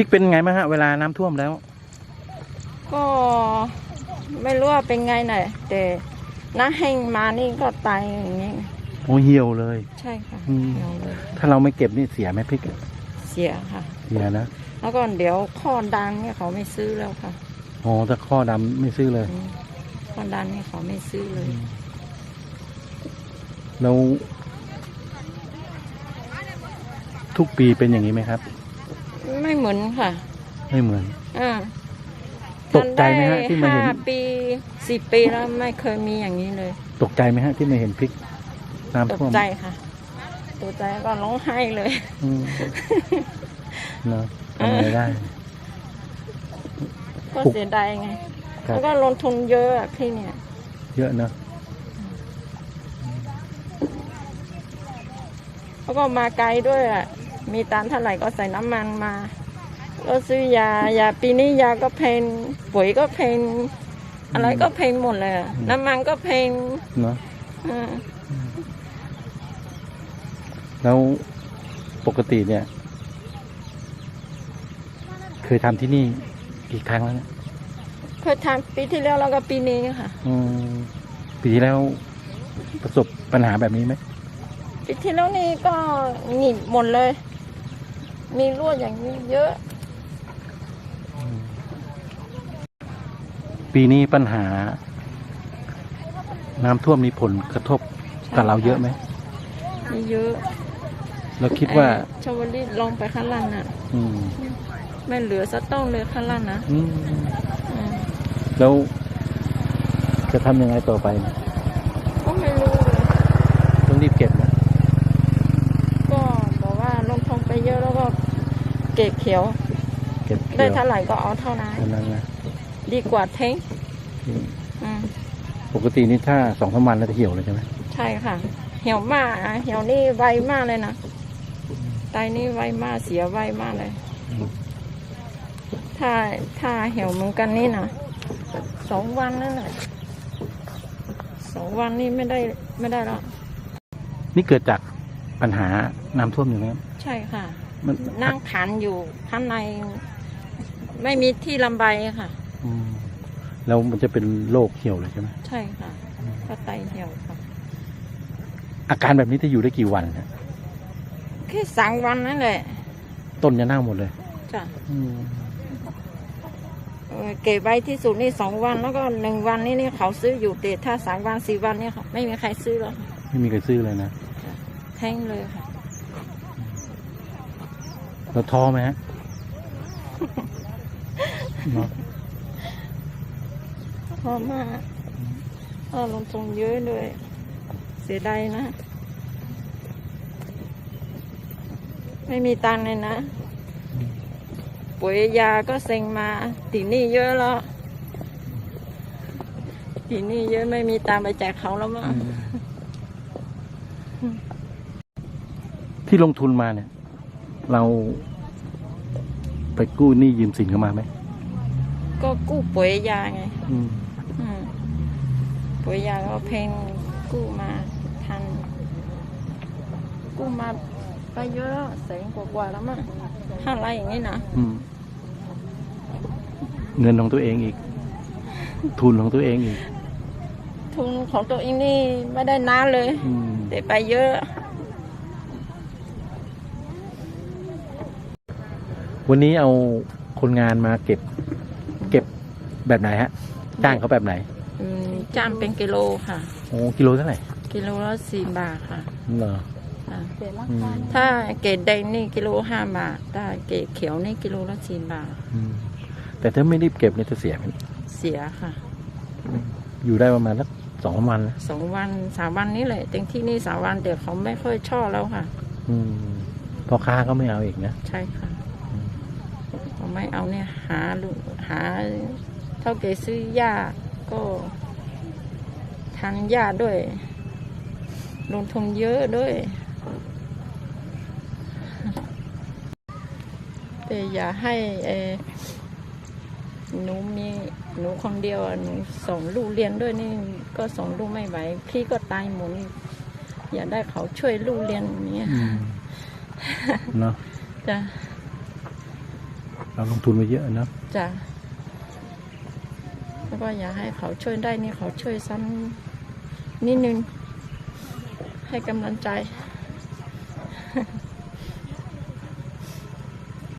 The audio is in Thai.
ริกเป็นไงบ้างฮะเวลาน้ำท่วมแล้ว ก็ไม่รู้ว่าเป็นไงหน่อยแต่น้าแห้งมานี่ก็ตายอย่างนี้โอ้เหี่ยวเลย ใช่ค่ะอืม เอาเลยถ้าเราไม่เก็บนี่เสียไหมพริกอะเสียค่ะ เสียนะแล้วก็เดี๋ยวข้อดังเนี่ยเขาไม่ซื้อแล้วค่ะอ๋อถ้าข้อดำไม่ซื้อเลย อืมข้อดังเนี่ยเขาไม่ซื้อเลย แล้ว ทุกปีเป็นอย่างนี้ไหมครับไม่ เหมือนค่ะ ไม่เหมือน อ่าตกใจไหมฮะที่มาเห็นห้าปีสี่ปีแล้วไม่เคยมีอย่างนี้เลย ตกใจไหมฮะที่มาเห็นพริกตน้ำกท่วมใจค่ะ ตกใจก็ร้องไห้เลย อืมเนอะทำไงได้ ก็ปลุกเสียดายไง ครับแล้วก็ลงทุนเยอะอะพี่เนี่ย เยอะเนอะแล้วก็มาไกลด้วยอะมีตันเท่าไหร่ก็ใส่น้ำมันมา ก็ซื้อยายาปีนี้ยาก็แพงปุ๋ยก็แพงอะไรก็แพงหมดเลยอะน้ำมันก็แพงเนาะอ่าแล้วปกติเนี่ย เคยทำที่นี่กี่ครั้งแล้วเนี่ยเคยทำปีที่แล้วแล้วก็ปีนี้ค่ะอืมปีที่แล้วประสบปัญหาแบบนี้ไหมปีที่แล้วนี่ก็หนีบหมดเลย มีรั่วอย่างนี้เยอะ ปีนี้ปัญหา น้ำท่วมมีผลกระทบกับเราเยอะไหมมีเยอะ เราคิดว่าไอ้ชาวลิตลงไปข้างล่างน่ะอืมไม่เหลือสักต้นเลยข้างล่างนะอืมอืมแล้วจะทำยังไงต่อไปก็ไม่รู้เลยต้องรีบเก็บนะก็บอกว่าลงทุนไปเยอะแล้วก็เก็บเขียว เก็บได้เกี่ยวเท่าไหร่ก็เอาเท่านั้นเท่านั้นนะ ดีกว่าทิ้งอืมอืมปกตินี่ถ้าสองสามวันแล้วจะเหี่ยวเลยใช่ไหมใช่ค่ะ เหี่ยวมากอะเหี่ยวนี่ไวมากเลยนะไตนี่ไวมากเสียไวมากเลยอืมถ้าถ้าเหี่ยวเหมือนกันนี่นะสองวันนั่นแหละสองวันนี่ไม่ได้ไม่ได้แล้วนี่เกิดจากปัญหาน้ำท่วมอยู่ไหมครับใช่ค่ะ มันนั่งขันอยู่ข้างใน ไม่มีที่ลำบายค่ะอืม แล้วมันจะเป็นโรคเหี่ยวเลยใช่ไหมใช่ค่ะก็ไตเหี่ยวค่ะ อาการแบบนี้จะอยู่ได้กี่วันฮะแค่สามวันนั่นแหละ ต้นจะเน่าหมดเลยจ้ะอืมเออเก็บไว้ที่สุดนี่สองวันแล้วก็หนึ่งวันนี่นี่เขาซื้ออยู่แต่ถ้าสามวันสี่วันเนี่ยค่ะไม่มีใครซื้อแล้วค่ะไม่มีใครซื้อเลยนะแท่งเลยค่ะ เราท้อไหมฮะ เนาะ พอมากเออลงทุนเยอะเลย เสียดายนะ ไม่มีตังค์เลยนะ ปุ๋ยยาก็เซ็งมาติดหนี่เยอะแล้วทีนี้เยอะไม่มีตามไปแจกเขาแล้วมั้งที่ลงทุนมาเนี่ย เราไปกู้หนี้ยืมสินเขามาไหม ก็กู้ปุ๋ยยาไง อืมอืม ปุ๋ยยาก็เพนกู้มาทัน กู้มาไปเยอะแล้วแสนกว่าๆแล้วมั้งห้าไร่อย่างนี้นะอืมเงินของตัวเองอีก ทุนของตัวเองอีก ทุนของตัวเองนี่ไม่ได้นานเลยอืมแต่ไปเยอะ วันนี้เอาคนงานมาเก็บ เก็บแบบไหนฮะ จ้างเขาแบบไหน อืมจ้างเป็นกิโลค่ะ โอ้กิโลเท่าไหร่กิโลละสี่บาทค่ะเหรออ่าอืมถ้าเกรดแดงนี่กิโลห้าบาทถ้าเกรดเขียวนี่กิโลละสี่บาทอืมแต่ถ้าไม่รีบเก็บเนี่ยจะเสียไหมเสียค่ะอยู่ได้ประมาณสักสองวันแล้วสองวันสามวันนี้แหละเต็มที่นี่สามวันเดี๋ยวเขาไม่ค่อยชอบแล้วค่ะ อืมพ่อค้าก็ไม่เอาอีกนะ ใช่ค่ะอืม เขาไม่เอาเนี่ยหาลูกหาเท่าเกซื้อหญ้าก็ ทานหญ้าด้วย ลงทุนเยอะด้วย แต่อย่าให้เออหนูมีหนูคนเดียวอะหนูส่งลูกเรียนด้วยนี่ ก็ส่งลูกไม่ไหวพี่ก็ตายหมดอย่าได้เขาช่วยลูกเรียนอย่างเงี้ยอืมเนาะจ้ะเราลงทุนไปเยอะเนาะจ้ะ แล้วก็อยากให้เขาช่วยได้นี่เขาช่วยซ้ำนิดนึงให้กำลังใจ